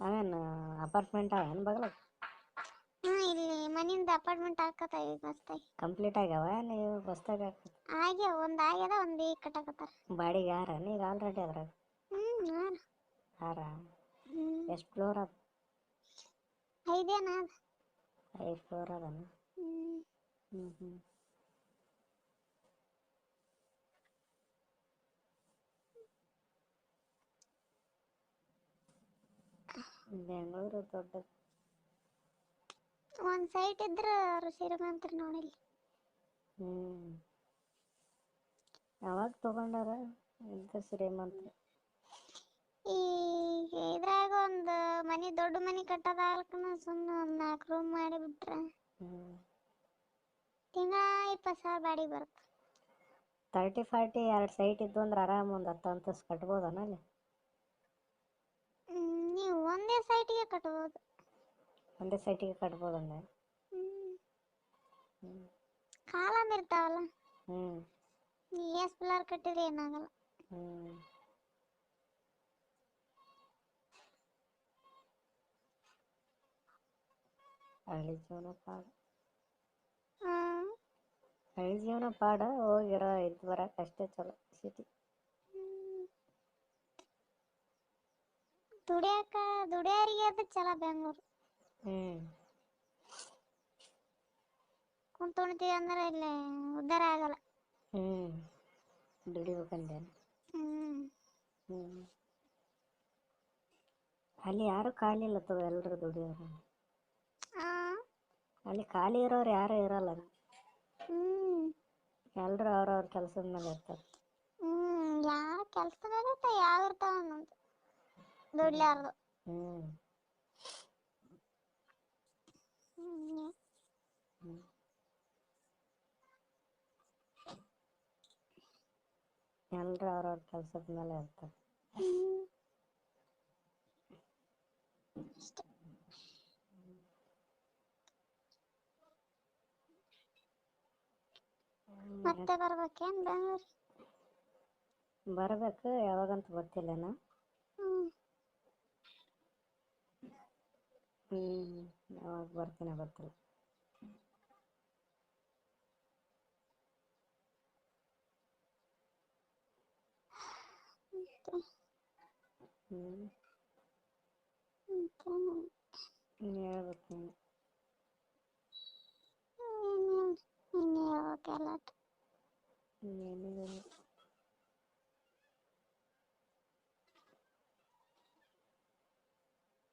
ಅವೇನು ಅಪಾರ್ಟ್ಮೆಂಟ್ ಅವೇನು ಬಗಲ ಹಾ ಇಲ್ಲಿ ಮನಿಂದ ಅಪಾರ್ಟ್ಮೆಂಟ್ ಹಾಕತ್ತ ಈಗ ಮಸ್ತಾಗಿ ಕಂಪ್ಲೀಟ್ ಆಗ್ಯಾವ ನೀವು ಹೊಸ್ದಾಗ ಆಗ್ಯಾವ ಒಂದ್ ಆಗ್ಯದ ಒಂದ್ ಈಗ ಕಟ್ಟಾಕತ್ತಾರ ಬಾಡಿಗೆ ಯಾರ ಈಗ ಆಲ್ರೆಡಿ ಅದ್ರಾಗ ಹ್ಮ್ ಯಾರ ಯಾರ ಹ್ಮ್ ಎಷ್ಟು ಫ್ಲೋರ್ ಅದ ಐದೇನ ಅದ ಐದು ಫ್ಲೋರ್ ಅದನ ಹ್ಮ್ ಹ್ಞೂ ಹ್ಞೂ ಬೆಂಗಳೂರು ದೊಡ್ಡದು. ಒಂದ್ ಸೈಟ್ ಇದ್ರ ಶ್ರೀಮಂತ್ರ ನೋಡಿಲ್ಲ. ಹ್ಮ್. ಯಾವಾಗ ತಗೊಂಡಾರ ಇದ್ದ ಶ್ರೀಮಂತ್ರ ಈ ಇದ್ರಾಗ ಒಂದ್ ಮನಿ ದೊಡ್ಡ ಮನಿ ಕಟ್ಟದ ಅಲ್ಕನ ಸುಮ್ಮನೆ ಒಂದ್ ನಾಲ್ಕು ರೂಮ್ ಮಾಡಿ ಬಿಟ್ರ. ತಿಂಗಳ ಇಪ್ಪತ್ತು ಸಾವಿರ ಬಾಡಿಗೆ ಬರುತ್ತೆ ತರ್ಟಿ ಫಾರ್ಟಿ ಎರಡು ಸೈಟ್ ಇದ್ದು ಅಂದ್ರೆ ಆರಾಮ್ ಒಂದು ಹತ್ತು ಅಂತಸ್ತು ಕಟ್ಬೋದನ ಅಲ್ಲಿ? ಸೈಟಿಗೆ ಕಟ್ಬೋದು ಒಂದೇ ಸೈಟಿಗೆ ಕಟ್ಬೋದು ಅಂದೆ ಹ್ಮ್ ಹ್ಞೂ ಕಾಲಮ್ ಇರ್ತಾವಲ್ಲ ಹ್ಞೂ ನೀ ಎಸ್ ಪಿಲ್ಲರ್ ಕಟ್ಟಿದ್ರೆ ಏನಾಗಲ್ಲ ಹ್ಞೂ ಹಳ್ಳಿ ಜೀವನ ಪಾಡ ಹ್ಮ್ ಹಳ್ಳಿ ಜೀವನ ಪಾಡ ಹೋಗಿರೋ ಇದ್ದು ಬರಕ್ಕೆ ಅಷ್ಟೇ ಚಲೋ ಸಿಟಿ ದುಡಿಯಾಕ ದುಡಿಯೋರಿಗೆ ಅದು ಚಲ ಬೆಂಗಳೂರು. ಹ್ಮ್. ಕುಂತ್ ಉಣ್ತೀವಿ ಅಂದ್ರೆ ಇಲ್ಲಿ ಉದ್ಧಾರ ಆಗಲ್ಲ. ಹ್ಮ್. ದುಡಿಬೇಕಂದೆ ಹ್ಮ್. ಹ್ಞೂ ಅಲ್ಲಿ ಯಾರು ಖಾಲಿ ಇಲ್ಲ ತಗೋ ಎಲ್ಲರೂ ದುಡಿಯೋರು? ಆ? ಅಲ್ಲಿ ಖಾಲಿ ಇರೋರು ಯಾರು ಇರಲ್ಲ. ಹ್ಮ್. ಎಲ್ಲರೂ ಅವ್ರವ್ರ ಕೆಲಸದ ಮೇಲೆ ಇರ್ತಾರೆ. ಹ್ಮ್. ಯಾವ ಕೆಲ್ಸದಾಗ ಯಾವ ಇರ್ತಾವ ಒಂದೊಂದು ದುಡ್ಲಾರ್ದು ಹ್ಞೂ ಹ್ಮ್ ಹ್ಞೂ ಎಲ್ಲರೂ ಅವ್ರವ್ರ ಕೆಲಸದ ಮೇಲೆ ಇರ್ತಾರೆ ಹ್ಮ್ ಅಷ್ಟೇ ಮತ್ತೆ ಬರ್ಬೇಕೇನ್ ಬೆಂಗಳೂರು ಬರಬೇಕು ಯಾವಾಗಂತ ಗೊತ್ತಿಲ್ಲನ ಯಾವಾಗ ಬರ್ತೀನೋ ಗೊತ್ತಿಲ್ಲ ಮತ್ತೆ ಹ್ಞೂ ಮತ್ತೆ ನೀನು ಹೇಳ್ಬೇಕು ನೀನು ನೀನೇ ಹೇಳ್ಬೇಕೆಲ್ಲ ಏನಿಲ್ಲ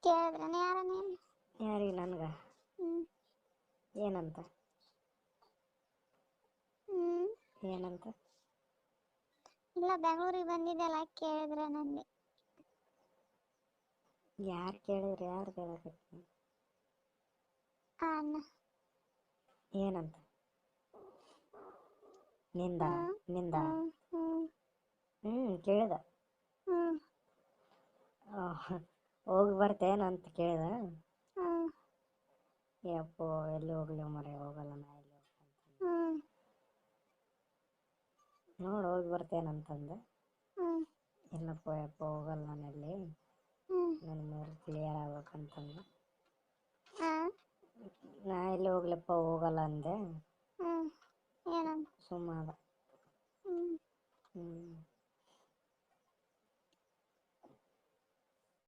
ಕೇಳಿದ್ರೇನೆ ಯಾರ ನೀನು ಯಾರಿಗೆ ನನಗೆ? ಏನಂತ? ಏನಂತ? ಇಲ್ಲ ಬೆಂಗಳೂರಿಗೆ ಬಂದಿದ್ದೆಲ್ಲ ಕೇಳಿದ್ರೆ ನಂದಿ ಯಾರು ಕೇಳಿದ್ರೆ ಯಾರು ಕೇಳಕತ್ತಿ ಅಣ್ಣ. ಏನಂತ? ನಿಂದ? ನಿಂದ? ಹ್ಮ್ ಕೇಳಿದ. ಹ್ಮ್. ಹೋಗಿ ಬರ್ತೇನೆ ಅಂತ ಕೇಳಿದ. ಯಪ್ಪೋ ಎಲ್ಲಿ ಹೋಗ್ಲಿ ಮರೆ ಹೋಗಲ್ಲ ನಾ ಎಲ್ಲಿ ನೋಡಿ ಹೋಗಿ ಬರ್ತೇನಂತಂದೆ ಅಂತಂದೆ ಇಲ್ಲಪ್ಪ ಯಪ್ಪ ಹೋಗಲ್ಲ ನಾನು ಎಲ್ಲಿ? ನನ್ನ ಮೇಲೆ ಕ್ಲಿಯರ್ ಆಗ್ಬೇಕಂತಂದು ನಾ ಎಲ್ಲಿ ಹೋಗ್ಲಪ್ಪ ಹೋಗಲ್ಲ ಅಂದೆ. ಸುಮ್ಮ ಏನಂದ ಸುಮ್ಮನಾದ ಹ್ಮ್. ಹ್ಞೂ